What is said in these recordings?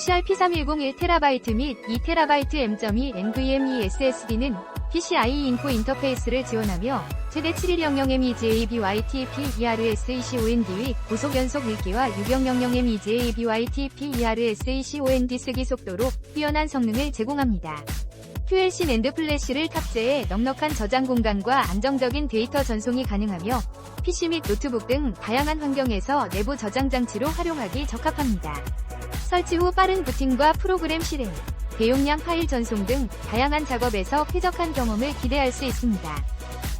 UCR P310 1TB 및 2TB M.2 NVMe SSD는 PCIe 인포 인터페이스를 지원하며 최대 7100M EJABYTP ERS25ND 고속 연속 읽기와 6000M EJABYTP ERS25ND 쓰기 속도로 뛰어난 성능을 제공합니다. QLC 낸드 플래시를 탑재해 넉넉한 저장 공간과 안정적인 데이터 전송이 가능하며 PC 및 노트북 등 다양한 환경에서 내부 저장 장치로 활용하기 적합합니다. 설치 후 빠른 부팅과 프로그램 실행, 대용량 파일 전송 등 다양한 작업에서 쾌적한 경험을 기대할 수 있습니다.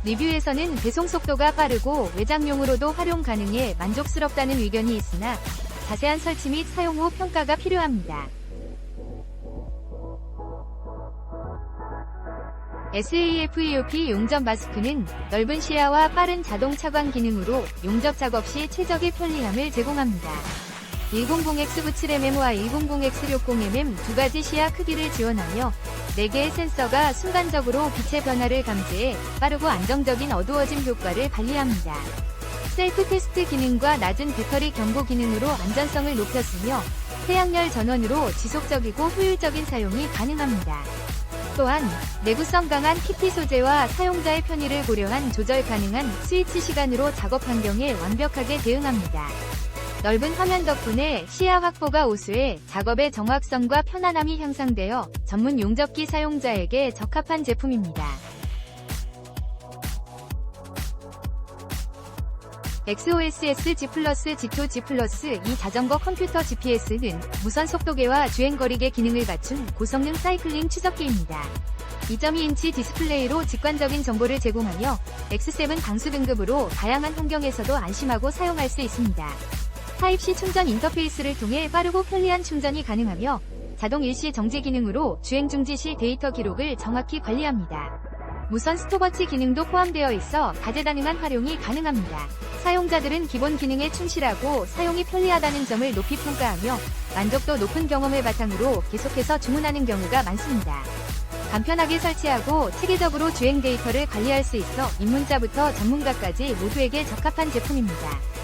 리뷰에서는 배송 속도가 빠르고 외장용으로도 활용 가능해 만족스럽다는 의견이 있으나 자세한 설치 및 사용 후 평가가 필요합니다. SAF-EOP 용접 마스크는 넓은 시야와 빠른 자동 차광 기능으로 용접 작업 시 최적의 편리함을 제공합니다. 100X97mm와 100X60mm 두 가지 시야 크기를 지원하며 4개의 센서가 순간적으로 빛의 변화를 감지해 빠르고 안정적인 어두워짐 효과를 발휘합니다. 셀프 테스트 기능과 낮은 배터리 경고 기능으로 안전성을 높였으며 태양열 전원으로 지속적이고 효율적인 사용이 가능합니다. 또한 내구성 강한 PP 소재와 사용자의 편의를 고려한 조절 가능한 스위치 시간으로 작업 환경에 완벽하게 대응합니다. 넓은 화면 덕분에 시야 확보가 우수해 작업의 정확성과 편안함이 향상되어 전문 용접기 사용자에게 적합한 제품입니다. XOSS G+, G2, G+, 이 자전거 컴퓨터 GPS는 무선 속도계와 주행거리계 기능을 갖춘 고성능 사이클링 추적기입니다. 2.2인치 디스플레이로 직관적인 정보를 제공하며 X7 방수 등급으로 다양한 환경에서도 안심하고 사용할 수 있습니다. 타입C 충전 인터페이스를 통해 빠르고 편리한 충전이 가능하며 자동 일시 정지 기능으로 주행 중지 시 데이터 기록을 정확히 관리합니다. 무선 스톱워치 기능도 포함되어 있어 다재다능한 활용이 가능합니다. 사용자들은 기본 기능에 충실하고 사용이 편리하다는 점을 높이 평가하며 만족도 높은 경험을 바탕으로 계속해서 주문하는 경우가 많습니다. 간편하게 설치하고 체계적으로 주행 데이터를 관리할 수 있어 입문자부터 전문가까지 모두에게 적합한 제품입니다.